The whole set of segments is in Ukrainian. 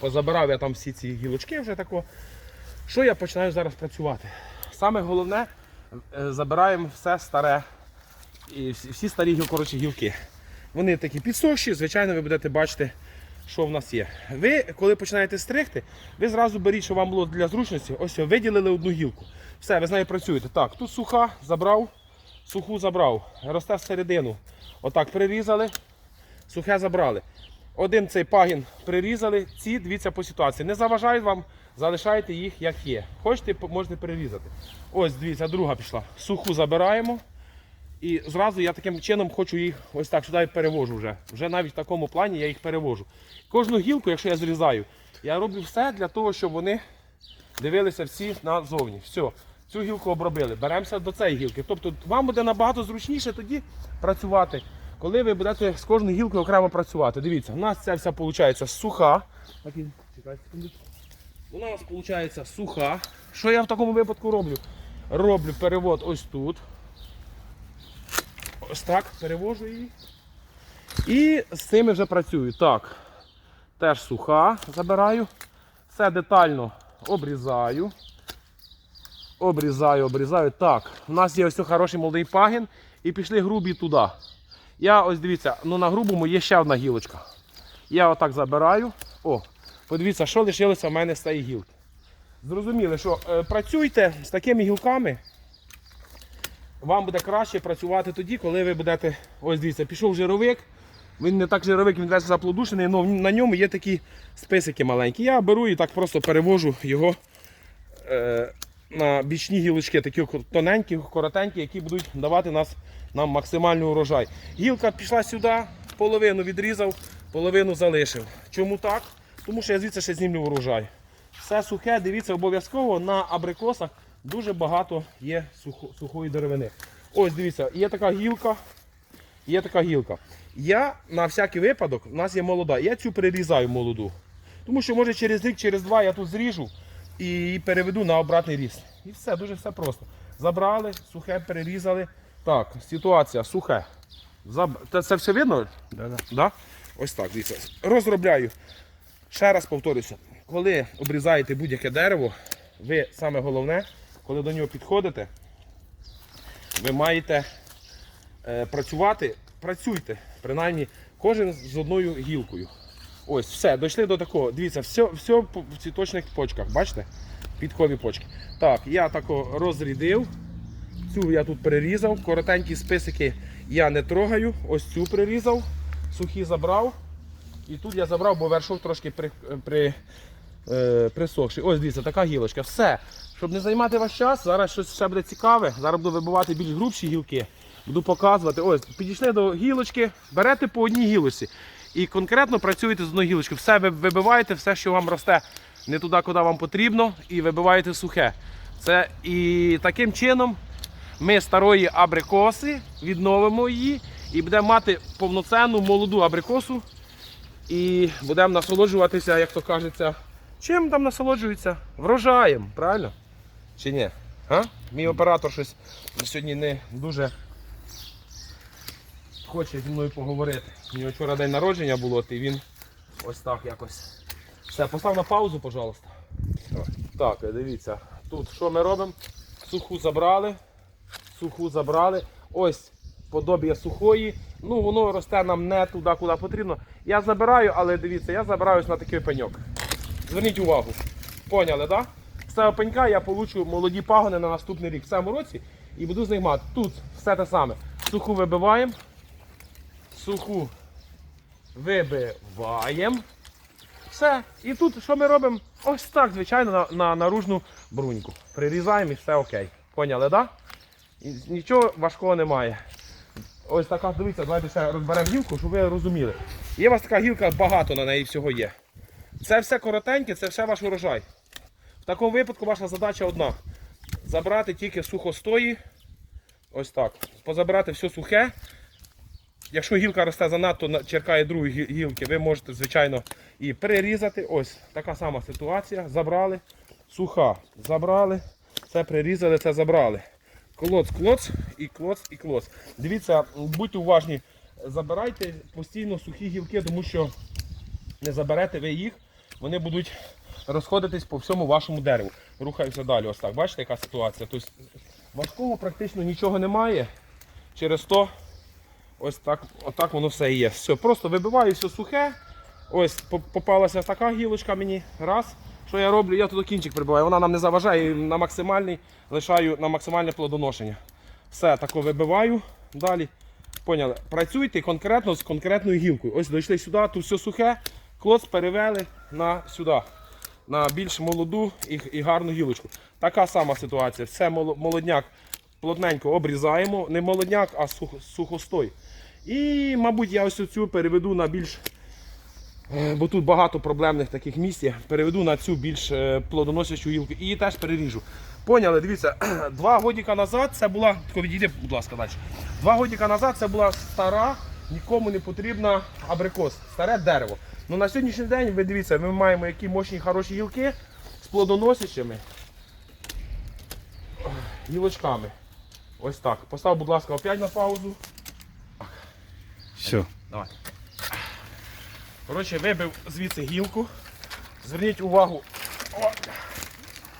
позабирав я там всі ці гілочки вже тако. Що я починаю зараз працювати? Саме головне, е, забираємо все старе і всі, старі коротше, гілки. Вони такі підсохші, звичайно, ви будете бачити, що в нас є. Ви, коли починаєте стригти, ви зразу беріть, що вам було для зручності, ось виділили одну гілку. Все, ви з нею працюєте. Так, тут суха, забрав, суху забрав, росте всередину. Отак прирізали, сухе забрали. Один цей пагін прирізали, ці дивіться по ситуації. Не заважають вам, залишайте їх як є. Хочете, можете перерізати. Ось дивіться, друга пішла. Суху забираємо. І зразу я таким чином хочу їх ось так сюди перевожу вже. Вже навіть в такому плані я їх перевожу. Кожну гілку, якщо я зрізаю, я роблю все для того, щоб вони дивилися всі назовні. Все, цю гілку обробили. Беремося до цієї гілки. Тобто вам буде набагато зручніше тоді працювати, коли ви будете з кожною гілкою окремо працювати. Дивіться, у нас ця вся виходить суха. Секунду. У нас виходить суха. Що я в такому випадку роблю? Роблю перевод ось тут. Ось так, перевожу її. І з цими вже працюю. Так, теж суха забираю. Все детально обрізаю. Обрізаю, обрізаю. Так, у нас є ось хороший молодий пагін і пішли грубі туди. Я ось дивіться, ну на грубому є ще одна гілочка. Я отак забираю. О, подивіться, що лишилося в мене з цієї гілки. Зрозуміли, що е, працюйте з такими гілками. Вам буде краще працювати тоді, коли ви будете. Ось дивіться, пішов жировик. Він не так жировик, він весь заплодушений, але на ньому є такі списики маленькі. Я беру і так просто перевожу його е, бічні гілочки, такі тоненькі, коротенькі, які будуть давати нас, нам максимальний урожай. Гілка пішла сюди, половину відрізав, половину залишив. Чому так? Тому що я звідси ще знімлю урожай. Все сухе, дивіться, обов'язково на абрикосах дуже багато є сухо- сухої деревини. Ось дивіться, є така гілка, є така гілка. Я на всякий випадок, у нас є молода, я цю перерізаю молоду. Тому що може через рік, через два я тут зріжу і переведу на обратний ріст. І все, дуже все просто. Забрали, сухе перерізали. Так, ситуація, сухе. Заб... Це, все видно? Да, да. Ось так, дивіться. Розробляю. Ще раз повторюся, коли обрізаєте будь-яке дерево, ви саме головне, коли до нього підходите, ви маєте е, працювати, працюйте, принаймні, кожен з одною гілкою. Ось, все, дійшли до такого. Дивіться, все, все в цвіточних почках, бачите? Підкові почки. Так, я тако розрідив. Цю я тут перерізав. Коротенькі списики я не трогаю. Ось цю прирізав, сухі забрав. І тут я забрав, бо вершок трошки при, при, е, присохший. Ось дивіться, така гілочка. Все. Щоб не займати ваш час, зараз щось ще буде цікаве. Зараз буду вибивати більш грубші гілки. Буду показувати. Ось, підійшли до гілочки, берете по одній гілочці. І конкретно працюєте з гілочки. Все ви вибиваєте, все, що вам росте не туди, куди вам потрібно, і вибиваєте сухе. Це і таким чином ми старої абрикоси відновимо її і будемо мати повноцінну молоду абрикосу. І будемо насолоджуватися, як то кажеться. Чим там насолоджуються? Врожаєм, правильно? Чи ні? А? Мій оператор щось сьогодні не дуже хоче зі мною поговорити. У вчора день народження було, і він ось так якось. Все, постав на паузу, пожалуйста. Так, дивіться. Тут що ми робимо? Суху забрали. Суху забрали. Ось подобія сухої. Ну, воно росте нам не туди, куди потрібно. Я забираю, але дивіться, я забираюсь на такий пеньок. Зверніть увагу. Поняли, так? Да? З цього пенька я получу молоді пагони на наступний рік в цьому році і буду з. Тут все те саме. Суху вибиваємо. Суху вибиваємо. Все. І тут що ми робимо? Ось так, звичайно, на, на наружну бруньку. Прирізаємо і все окей. Поняли, так? Да? Нічого важкого немає. Ось така, дивіться, давайте ще розберемо гілку, щоб ви розуміли. Є у вас така гілка, багато на неї всього є. Це все коротеньке, це все ваш урожай. В такому випадку ваша задача одна. Забрати тільки сухостої. Ось так. Позабирати все сухе. Якщо гілка росте занадто, черкає другої гі- гілки, ви можете, звичайно, і перерізати. Ось така сама ситуація. Забрали. Суха. Забрали. Це прирізали, це забрали. Клоц, клоц і клоц і клоц. Дивіться, будьте уважні, забирайте постійно сухі гілки, тому що не заберете ви їх, вони будуть розходитись по всьому вашому дереву. Рухаюся далі. Ось так. Бачите, яка ситуація? Тобто важкого практично нічого немає. Через то ось так, отак воно все і є. Все, просто вибиваю все сухе. Ось попалася така гілочка мені. Раз. Що я роблю? Я туди кінчик прибиваю. Вона нам не заважає на максимальний лишаю на максимальне плодоношення. Все, тако вибиваю. Далі. Поняли? Працюйте конкретно з конкретною гілкою. Ось дійшли сюди, тут все сухе, клоц перевели на сюди, на більш молоду і, і гарну гілочку. Така сама ситуація. Все молодняк плотненько обрізаємо. Не молодняк, а сухо- сухостой. І, мабуть, я ось цю переведу на більш. е, Бо тут багато проблемних таких місць. Переведу на цю більш е, плодоносячу гілку і її теж переріжу. Поняли, дивіться, два годіка назад це була. Відійди, будь ласка, далі. Два годіка назад це була стара, нікому не потрібна абрикос, старе дерево. Ну на сьогоднішній день ви дивіться, ми маємо які мощні хороші гілки з плодоносячими гілочками. Ось так. Постав, будь ласка, опять на паузу. Все. Давай. Коротше, вибив звідси гілку. Зверніть увагу. О.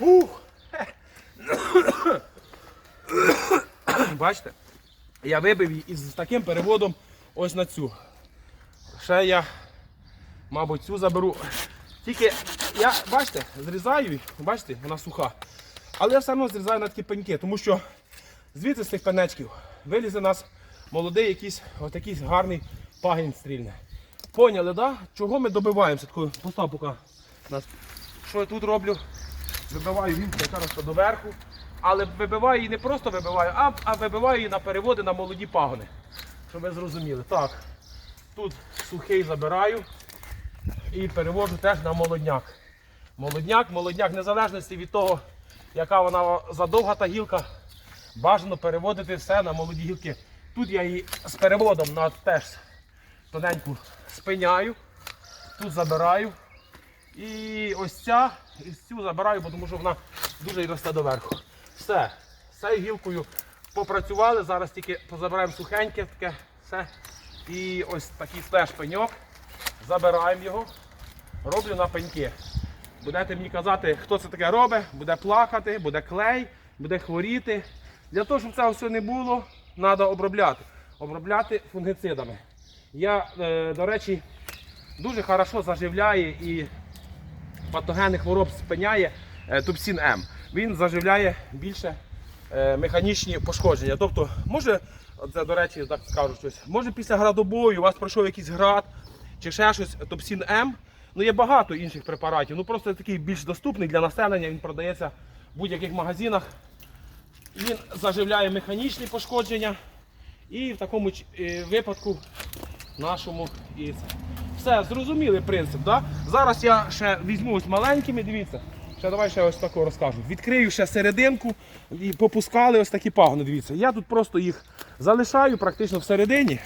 Ух. Бачите? Я вибив її із таким переводом ось на цю. Ще я, мабуть, цю заберу. Тільки я, бачите, зрізаю її, бачите, вона суха. Але я все одно зрізаю на такі пеньки, тому що звідси з цих пенечків вилізе нас молодий якийсь отакий гарний пагін стрільне. Поняли, да? Чого ми добиваємося? Такою поки нас. Що я тут роблю? Вибиваю гілку, росте доверху. Але вибиваю її не просто вибиваю, а, а вибиваю її на переводи на молоді пагони. Щоб ви зрозуміли. Так, тут сухий забираю і переводжу теж на молодняк. Молодняк, молодняк, незалежності від того, яка вона задовга та гілка, бажано переводити все на молоді гілки. Тут я її з переводом на теж тоненьку спиняю, тут забираю. І ось ця, і цю забираю, бо тому що вона дуже росте доверху. Все, з цією гілкою попрацювали, зараз тільки позабираємо сухеньке таке, все. І ось такий теж пеньок. Забираємо його, роблю на пеньки. Будете мені казати, хто це таке робить, буде плакати, буде клей, буде хворіти. Для того, щоб цього все не було, треба обробляти. Обробляти фунгицидами. Я, е, до речі, дуже хорошо заживляє і патогенних хвороб спиняє е, Тупсін М. Він заживляє більше е, механічні пошкодження. Тобто, може, це, до речі, так скажу щось, може після градобою у вас пройшов якийсь град чи ще щось Топсін М. Ну, є багато інших препаратів. Ну просто такий більш доступний для населення, він продається в будь-яких магазинах. Він заживляє механічні пошкодження. І в такому е, випадку нашому і. Все, зрозумілий принцип. Да? Зараз я ще візьму ось маленькими, дивіться. Ще давай ще ось таку розкажу. Відкрию ще серединку і попускали ось такі пагони. Дивіться. Я тут просто їх залишаю практично всередині.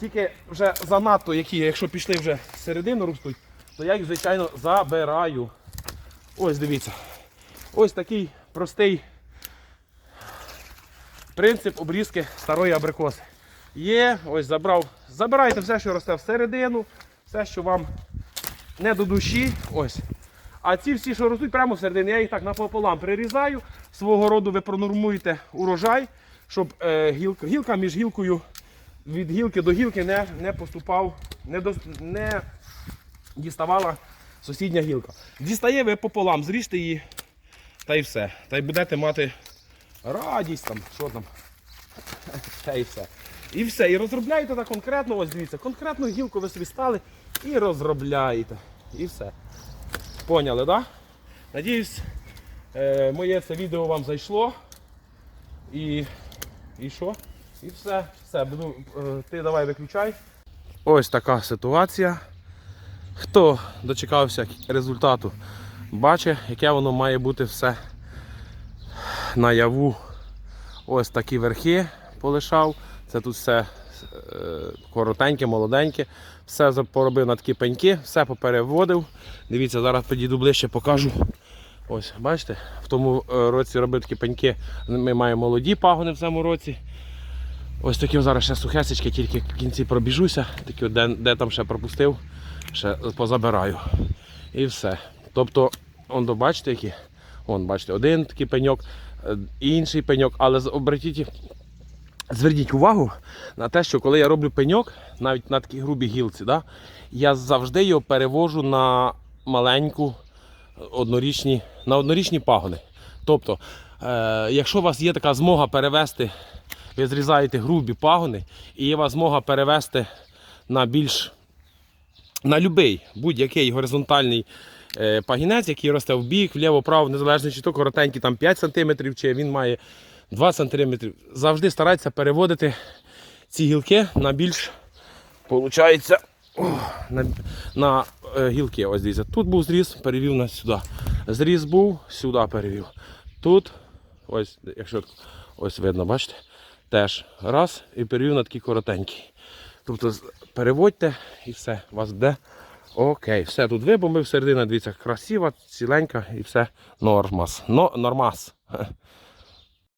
Тільки вже занадто, які, якщо пішли вже всередину ростуть, то я їх, звичайно, забираю. Ось дивіться. Ось такий простий принцип обрізки старої абрикоси. Є, ось забрав. Забирайте все, що росте всередину, все, що вам не до душі. Ось. А ці всі, що ростуть прямо всередині, я їх так напополам прирізаю. Свого роду ви пронормуєте урожай, щоб е, гілка, гілка між гілкою від гілки до гілки не, не поступав, не, до, не діставала сусідня гілка. Дістає ви пополам, зріжте її та й все. Та й будете мати радість там, що там. Та і все. І все. І розробляєте так конкретно, ось дивіться, конкретну гілку ви собі стали і розробляєте. І все. Поняли, так? Да? Надіюсь, е, моє це відео вам зайшло. І, і що? І все. Все, буду, е, ти давай виключай. Ось така ситуація. Хто дочекався результату, бачить, яке воно має бути все наяву. Ось такі верхи полишав. Це тут все е, коротеньке, молоденьке. Все поробив на такі пеньки, все попереводив. Дивіться, зараз підійду ближче, покажу. Ось, бачите, в тому е, році робив такі пеньки. Ми маємо молоді пагони в цьому році. Ось такі зараз ще сухесечки, тільки в кінці пробіжуся, такі, де, де там ще пропустив, ще позабираю. І все. Тобто, он, бачите, які? Вон, бачите, один такий пеньок, е, інший пеньок, але обратіть, зверніть увагу на те, що коли я роблю пеньок, навіть на такій грубій гілці, да, я завжди його перевожу на маленьку однорічні, на однорічні пагони. Тобто, е, якщо у вас є така змога перевести, ви зрізаєте грубі пагони, і є у вас змога перевести на більш на будь-який будь-який горизонтальний е, пагінець, який росте в бік, вліво, вправо, незалежно чи то коротенький там 5 см, чи він має 2 см. Завжди старайтеся переводити ці гілки на більш, виходить, на, на е, гілки. Ось дивіться. Тут був зріз, перевів на сюди. Зріз був, сюди перевів. Тут, ось, якщо ось видно, бачите, теж раз і перевів на такий коротенький. Тобто переводьте і все, у вас буде окей. Все тут вибомбив, середина, дивіться, красива, ціленька і все нормас. Но, нормас.